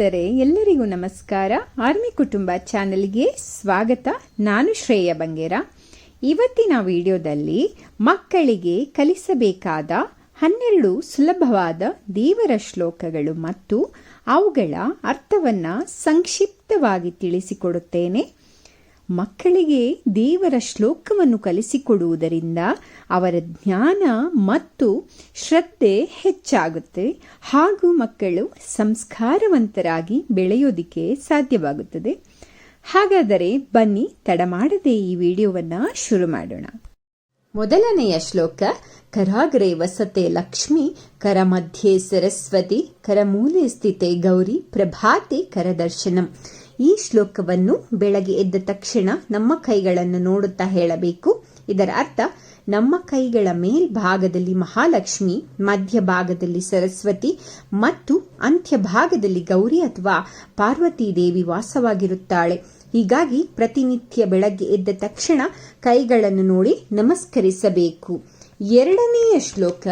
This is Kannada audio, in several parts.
ಭಕ್ತರೇ ಎಲ್ಲರಿಗೂ ನಮಸ್ಕಾರ. ಆರ್ಮಿ ಕುಟುಂಬ ಚಾನೆಲ್ಗೆ ಸ್ವಾಗತ. ನಾನು ಶ್ರೇಯ ಬಂಗೇರ. ಇವತ್ತಿನ ವಿಡಿಯೋದಲ್ಲಿ ಮಕ್ಕಳಿಗೆ ಕಲಿಸಬೇಕಾದ ಹನ್ನೆರಡು ಸುಲಭವಾದ ದೇವರ ಶ್ಲೋಕಗಳು ಮತ್ತು ಅವುಗಳ ಅರ್ಥವನ್ನು ಸಂಕ್ಷಿಪ್ತವಾಗಿ ತಿಳಿಸಿಕೊಡುತ್ತೇನೆ. ಮಕ್ಕಳಿಗೆ ದೇವರ ಶ್ಲೋಕವನ್ನು ಕಲಿಸಿಕೊಡುವುದರಿಂದ ಅವರ ಜ್ಞಾನ ಮತ್ತು ಶ್ರದ್ಧೆ ಹೆಚ್ಚಾಗುತ್ತೆ ಹಾಗೂ ಮಕ್ಕಳು ಸಂಸ್ಕಾರವಂತರಾಗಿ ಬೆಳೆಯೋದಿಕ್ಕೆ ಸಾಧ್ಯವಾಗುತ್ತದೆ. ಹಾಗಾದರೆ ಬನ್ನಿ ತಡ ಮಾಡದೆ ಈ ವಿಡಿಯೋವನ್ನು ಶುರು ಮಾಡೋಣ. ಮೊದಲನೆಯ ಶ್ಲೋಕ, ಕರಾಗ್ರೆ ವಸತೆ ಲಕ್ಷ್ಮಿ, ಕರ ಮಧ್ಯೆ ಸರಸ್ವತಿ, ಕರ ಮೂಲೆ ಸ್ಥಿತೆ ಗೌರಿ, ಪ್ರಭಾತಿ ಕರದರ್ಶನಂ. ಈ ಶ್ಲೋಕವನ್ನು ಬೆಳಗ್ಗೆ ಎದ್ದ ತಕ್ಷಣ ನಮ್ಮ ಕೈಗಳನ್ನು ನೋಡುತ್ತಾ ಹೇಳಬೇಕು. ಇದರ ಅರ್ಥ, ನಮ್ಮ ಕೈಗಳ ಮೇಲ್ಭಾಗದಲ್ಲಿ ಮಹಾಲಕ್ಷ್ಮಿ, ಮಧ್ಯಭಾಗದಲ್ಲಿ ಸರಸ್ವತಿ ಮತ್ತು ಅಂತ್ಯ ಭಾಗದಲ್ಲಿ ಗೌರಿ ಅಥವಾ ಪಾರ್ವತಿ ದೇವಿ ವಾಸವಾಗಿರುತ್ತಾಳೆ. ಹೀಗಾಗಿ ಪ್ರತಿನಿತ್ಯ ಬೆಳಗ್ಗೆ ಎದ್ದ ತಕ್ಷಣ ಕೈಗಳನ್ನು ನೋಡಿ ನಮಸ್ಕರಿಸಬೇಕು. ಎರಡನೆಯ ಶ್ಲೋಕ,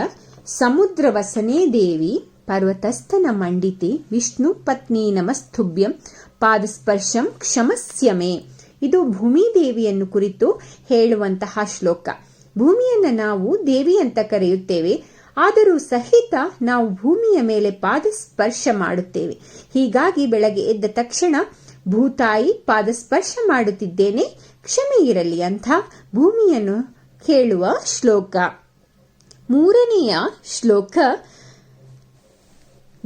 ಸಮುದ್ರ ವಸನೇ ದೇವಿ, ಪರ್ವತಸ್ಥನ ಮಂಡಿತಿ, ವಿಷ್ಣು ಪತ್ನಿ ನಮಸ್ತುಭ್ಯಂ ಪಾದಸ್ಪರ್ಶಂ ಕ್ಷಮಸ್ಯಮೆ. ಇದು ಭೂಮಿ ದೇವಿಯನ್ನು ಕುರಿತು ಹೇಳುವಂತಹ ಶ್ಲೋಕ. ಭೂಮಿಯನ್ನು ನಾವು ದೇವಿ ಅಂತ ಕರೆಯುತ್ತೇವೆ. ಆದರೂ ಸಹಿತ ನಾವು ಭೂಮಿಯ ಮೇಲೆ ಪಾದಸ್ಪರ್ಶ ಮಾಡುತ್ತೇವೆ. ಹೀಗಾಗಿ ಬೆಳಗ್ಗೆ ಎದ್ದ ತಕ್ಷಣ, ಭೂತಾಯಿ, ಪಾದಸ್ಪರ್ಶ ಮಾಡುತ್ತಿದ್ದೇನೆ. ಕ್ಷಮೆ ಇರಲಿ ಅಂತ ಭೂಮಿಯನ್ನು ಕೇಳುವ ಶ್ಲೋಕ. ಮೂರನೆಯ ಶ್ಲೋಕ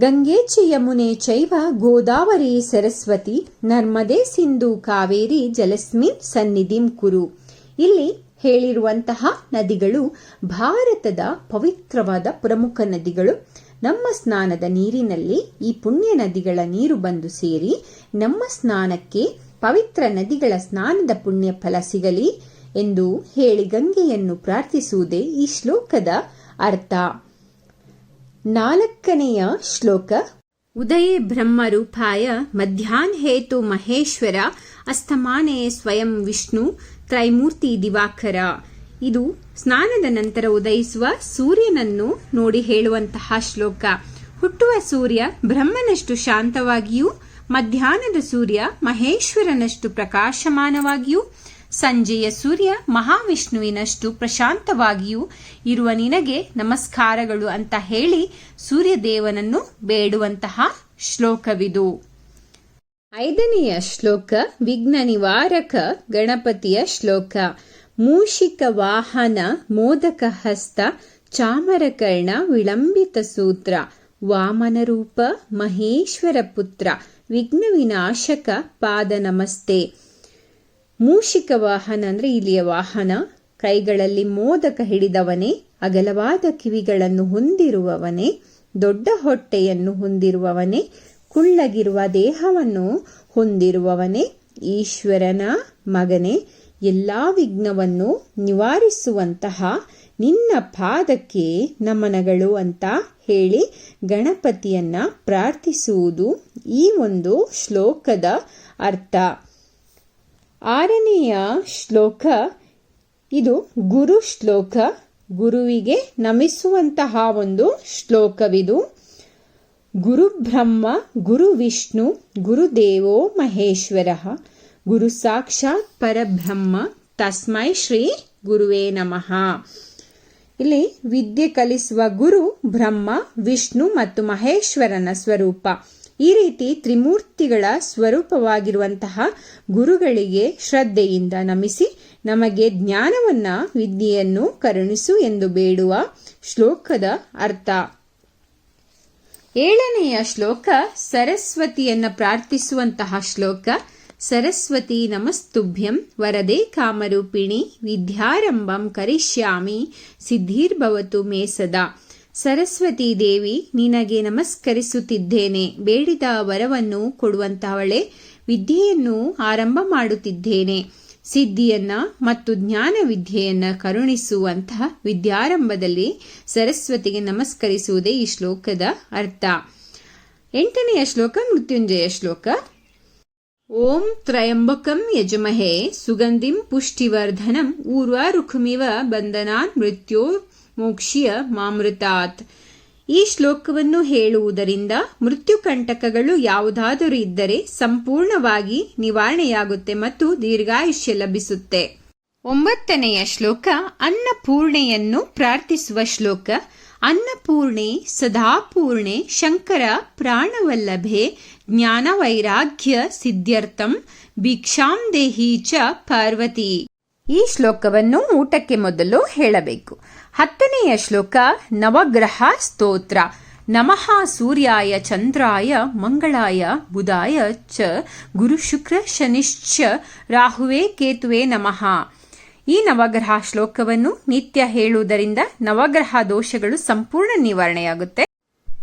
ಗಂಗೆ ಚ ಯಮುನೆ ಚೈವ ಗೋದಾವರಿ ಸರಸ್ವತಿ ನರ್ಮದೆ ಸಿಂಧು ಕಾವೇರಿ ಜಲಸ್ಮಿನ್ ಸನ್ನಿಧಿಂ ಕುರು. ಇಲ್ಲಿ ಹೇಳಿರುವಂತಹ ನದಿಗಳು ಭಾರತದ ಪವಿತ್ರವಾದ ಪ್ರಮುಖ ನದಿಗಳು. ನಮ್ಮ ಸ್ನಾನದ ನೀರಿನಲ್ಲಿ ಈ ಪುಣ್ಯ ನದಿಗಳ ನೀರು ಬಂದು ಸೇರಿ ನಮ್ಮ ಸ್ನಾನಕ್ಕೆ ಪವಿತ್ರ ನದಿಗಳ ಸ್ನಾನದ ಪುಣ್ಯ ಫಲ ಸಿಗಲಿ ಎಂದು ಹೇಳಿ ಗಂಗೆಯನ್ನು ಪ್ರಾರ್ಥಿಸುವುದೇ ಈ ಶ್ಲೋಕದ ಅರ್ಥ. ನಾಲ್ಕನೆಯ ಶ್ಲೋಕ. ಉದಯೇ ಬ್ರಹ್ಮರೂಪಾಯ ಮಧ್ಯಾಹ್ನ ಹೇತು ಮಹೇಶ್ವರ ಅಸ್ತಮಾನೇ ಸ್ವಯಂ ವಿಷ್ಣು ತ್ರೈಮೂರ್ತಿ ದಿವಾಕರ. ಇದು ಸ್ನಾನದ ನಂತರ ಉದಯಿಸುವ ಸೂರ್ಯನನ್ನು ನೋಡಿ ಹೇಳುವಂತಹ ಶ್ಲೋಕ. ಹುಟ್ಟುವ ಸೂರ್ಯ ಬ್ರಹ್ಮನಷ್ಟು ಶಾಂತವಾಗಿಯೂ, ಮಧ್ಯಾಹ್ನದ ಸೂರ್ಯ ಮಹೇಶ್ವರನಷ್ಟು ಪ್ರಕಾಶಮಾನವಾಗಿಯೂ ಸಂಜೆಯ ಸೂರ್ಯ ಮಹಾವಿಷ್ಣುವಿನಷ್ಟು ಪ್ರಶಾಂತವಾಗಿಯೂ ಇರುವ ನಿನಗೆ ನಮಸ್ಕಾರಗಳು ಅಂತ ಹೇಳಿ ಸೂರ್ಯದೇವನನ್ನು ಬೇಡುವಂತಹ ಶ್ಲೋಕವಿದು. ಐದನೆಯ ಶ್ಲೋಕ ವಿಘ್ನ ನಿವಾರಕ ಗಣಪತಿಯ ಶ್ಲೋಕ. ಮೂಷಿಕ ವಾಹನ ಮೋದಕ ಹಸ್ತ ಚಾಮರಕರ್ಣ ವಿಳಂಬಿತ ಸೂತ್ರ. ವಾಮನ ರೂಪ ಮಹೇಶ್ವರ ಪುತ್ರ. ವಿಘ್ನ ವಿನಾಶಕ ಪಾದ ನಮಸ್ತೆ. ಮೂಷಿಕ ವಾಹನ ಅಂದ್ರೆ ಇಲ್ಲಿಯ ವಾಹನ. ಕೈಗಳಲ್ಲಿ ಮೋದಕ ಹಿಡಿದವನೇ, ಅಗಲವಾದ ಕಿವಿಗಳನ್ನು ಹೊಂದಿರುವವನೇ, ದೊಡ್ಡ ಹೊಟ್ಟೆಯನ್ನು ಹೊಂದಿರುವವನೇ, ಕುಳ್ಳಗಿರುವ ದೇಹವನ್ನು ಹೊಂದಿರುವವನೇ, ಈಶ್ವರನ ಮಗನೇ, ಎಲ್ಲಾ ವಿಘ್ನವನ್ನು ನಿವಾರಿಸುವಂತಹ ನಿನ್ನ ಪಾದಕ್ಕೆ ನಮನಗಳು ಅಂತ ಹೇಳಿ ಗಣಪತಿಯನ್ನ ಪ್ರಾರ್ಥಿಸುವುದು ಈ ಒಂದು ಶ್ಲೋಕದ ಅರ್ಥ. ಆರನೆಯ ಶ್ಲೋಕ, ಇದು ಗುರು ಶ್ಲೋಕ, ಗುರುವಿಗೆ ನಮಿಸುವಂತಹ ಒಂದು ಶ್ಲೋಕವಿದು. ಗುರು ಬ್ರಹ್ಮ, ಗುರು ವಿಷ್ಣು ಗುರುದೇವೋ ಮಹೇಶ್ವರ. ಗುರು ಸಾಕ್ಷಾತ್ ಪರಬ್ರಹ್ಮ, ತಸ್ಮೈ ಶ್ರೀ ಗುರುವೇ ನಮಃ. ಇಲ್ಲಿ ವಿದ್ಯೆ ಕಲಿಸುವ ಗುರು ಬ್ರಹ್ಮ, ವಿಷ್ಣು ಮತ್ತು ಮಹೇಶ್ವರನ ಸ್ವರೂಪ. ಈ ರೀತಿ ತ್ರಿಮೂರ್ತಿಗಳ ಸ್ವರೂಪವಾಗಿರುವಂತಹ ಗುರುಗಳಿಗೆ ಶ್ರದ್ಧೆಯಿಂದ ನಮಿಸಿ ನಮಗೆ ಜ್ಞಾನವನ್ನ, ವಿದ್ಯೆಯನ್ನು ಕರುಣಿಸು ಎಂದು ಬೇಡುವ ಶ್ಲೋಕದ ಅರ್ಥ. ಏಳನೆಯ ಶ್ಲೋಕ, ಸರಸ್ವತಿಯನ್ನ ಪ್ರಾರ್ಥಿಸುವಂತಹ ಶ್ಲೋಕ, ಸರಸ್ವತಿ ನಮಸ್ತುಭ್ಯಂ ವರದೆ ಕಾಮರೂಪಿಣಿ ವಿದ್ಯಾರಂಭಂ ಕರಿಷ್ಯಾಮಿ, ಸಿದ್ಧಿರ್ಭವತು ಮೇ ಸದಾ. ಸರಸ್ವತಿ ದೇವಿ, ನಿನಗೆ ನಮಸ್ಕರಿಸುತ್ತಿದ್ದೇನೆ. ಬೇಡಿದ ವರವನ್ನು ಕೊಡುವಂತಹವಳೆ, ವಿದ್ಯೆಯನ್ನು ಆರಂಭ ಮಾಡುತ್ತಿದ್ದೇನೆ. ಸಿದ್ಧಿಯನ್ನ ಮತ್ತು ಜ್ಞಾನ ವಿದ್ಯೆಯನ್ನ ಕರುಣಿಸುವಂತಹ ವಿದ್ಯಾರಂಭದಲ್ಲಿ ಸರಸ್ವತಿಗೆ ನಮಸ್ಕರಿಸುವುದೇ ಈ ಶ್ಲೋಕದ ಅರ್ಥ. ಎಂಟನೆಯ ಶ್ಲೋಕ, ಮೃತ್ಯುಂಜಯ ಶ್ಲೋಕ. ಓಂ ತ್ರಯಂಬಕಂ ಯಜಮಹೇ, ಸುಗಂಧಿಂ ಪುಷ್ಟಿವರ್ಧನಂ ಊರ್ವಾರುಖಮಿವ ಬಂಧನಾನ್ ಮೃತ್ಯೋ ಮೋಕ್ಷಿಯ ಮಾಮೃತಾತ್. ಈ ಶ್ಲೋಕವನ್ನು ಹೇಳುವುದರಿಂದ ಮೃತ್ಯುಕಂಟಕಗಳು ಯಾವುದಾದರೂ ಇದ್ದರೆ ಸಂಪೂರ್ಣವಾಗಿ ನಿವಾರಣೆಯಾಗುತ್ತೆ ಮತ್ತು ದೀರ್ಘಾಯುಷ್ಯ ಲಭಿಸುತ್ತೆ. ಒಂಬತ್ತನೆಯ ಶ್ಲೋಕ, ಅನ್ನಪೂರ್ಣೆಯನ್ನು ಪ್ರಾರ್ಥಿಸುವ ಶ್ಲೋಕ, ಅನ್ನಪೂರ್ಣೆ ಸದಾಪೂರ್ಣೆ ಶಂಕರ ಪ್ರಾಣವಲ್ಲಭೆ ಜ್ಞಾನವೈರಾಗ್ಯ ಸಿದ್ಧ್ಯರ್ಥಂ ಭಿಕ್ಷಾಂ ದೇಹಿ ಚ ಪಾರ್ವತಿ. ಈ ಶ್ಲೋಕವನ್ನು ಊಟಕ್ಕೆ ಮೊದಲು ಹೇಳಬೇಕು. ಹತ್ತನೆಯ ಶ್ಲೋಕ, ನವಗ್ರಹ ಸ್ತೋತ್ರ. ನಮಃ ಸೂರ್ಯಾಯ ಚಂದ್ರಾಯ ಮಂಗಳಾಯ ಬುಧಾಯ ಚ ಗುರು ಶುಕ್ರ ಶನಿಶ್ಚ ರಾಹುವೇ ಕೇತುವೆ ನಮಃ. ಈ ನವಗ್ರಹ ಶ್ಲೋಕವನ್ನು ನಿತ್ಯ ಹೇಳುವುದರಿಂದ ನವಗ್ರಹ ದೋಷಗಳು ಸಂಪೂರ್ಣ ನಿವಾರಣೆಯಾಗುತ್ತೆ.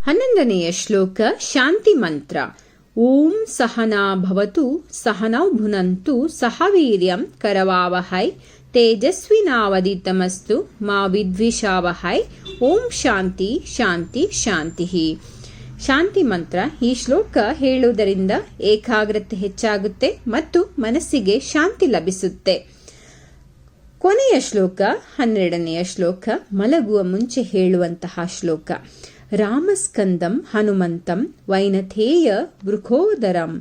ಹನ್ನೊಂದನೆಯ ಶ್ಲೋಕ, ಶಾಂತಿ ಮಂತ್ರ. ಓಂ ಸಹನಾ ಭವತು ಸಹನೌ ಭುನಂತು ಸಹ ವೀರ್ಯಂ ಕರವಾವಹೈ ತೇಜಸ್ವಿನಾವದಿತಮಸ್ತು ಮಾ ವಿದ್ವಿಷಾವಹೈ ಓಂ ಶಾಂತಿ ಶಾಂತಿ ಶಾಂತಿ ಶಾಂತಿ ಮಂತ್ರ ಈ ಶ್ಲೋಕ ಹೇಳುವುದರಿಂದ ಏಕಾಗ್ರತೆ ಹೆಚ್ಚಾಗುತ್ತೆ ಮತ್ತು ಮನಸ್ಸಿಗೆ ಶಾಂತಿ ಲಭಿಸುತ್ತೆ. ಕೊನೆಯ ಶ್ಲೋಕ, ಹನ್ನೆರಡನೆಯ ಶ್ಲೋಕ, ಮಲಗುವ ಮುಂಚೆ ಹೇಳುವಂತಹ ಶ್ಲೋಕ. ರಾಮಸ್ಕಂದಂ ಹನುಮಂತಂ ವೈನಥೇಯ ವೃಕೋದರಂ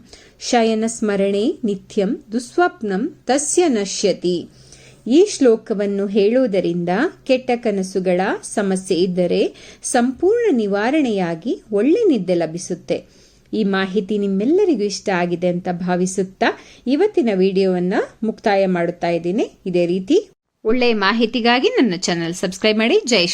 ಶಯನ ಸ್ಮರಣೆ ನಿತ್ಯಂ ದುಸ್ವಪ್ನಂ ತಸ್ಯ ನಶ್ಯತಿ. ಈ ಶ್ಲೋಕವನ್ನು ಹೇಳುವುದರಿಂದ ಕೆಟ್ಟ ಕನಸುಗಳ ಸಮಸ್ಯೆ ಇದ್ದರೆ ಸಂಪೂರ್ಣ ನಿವಾರಣೆಯಾಗಿ ಒಳ್ಳೆ ನಿದ್ದೆ ಲಭಿಸುತ್ತೆ. ಈ ಮಾಹಿತಿ ನಿಮ್ಮೆಲ್ಲರಿಗೂ ಇಷ್ಟ ಆಗಿದೆ ಅಂತ ಭಾವಿಸುತ್ತಾ ಇವತ್ತಿನ ವಿಡಿಯೋವನ್ನ ಮುಕ್ತಾಯ ಮಾಡುತ್ತಾ ಇದ್ದೀನಿ. ಇದೇ ರೀತಿ ಒಳ್ಳೆಯ ಮಾಹಿತಿಗಾಗಿ ನನ್ನ ಚಾನೆಲ್ ಸಬ್ಸ್ಕ್ರೈಬ್ ಮಾಡಿ. ಜೈ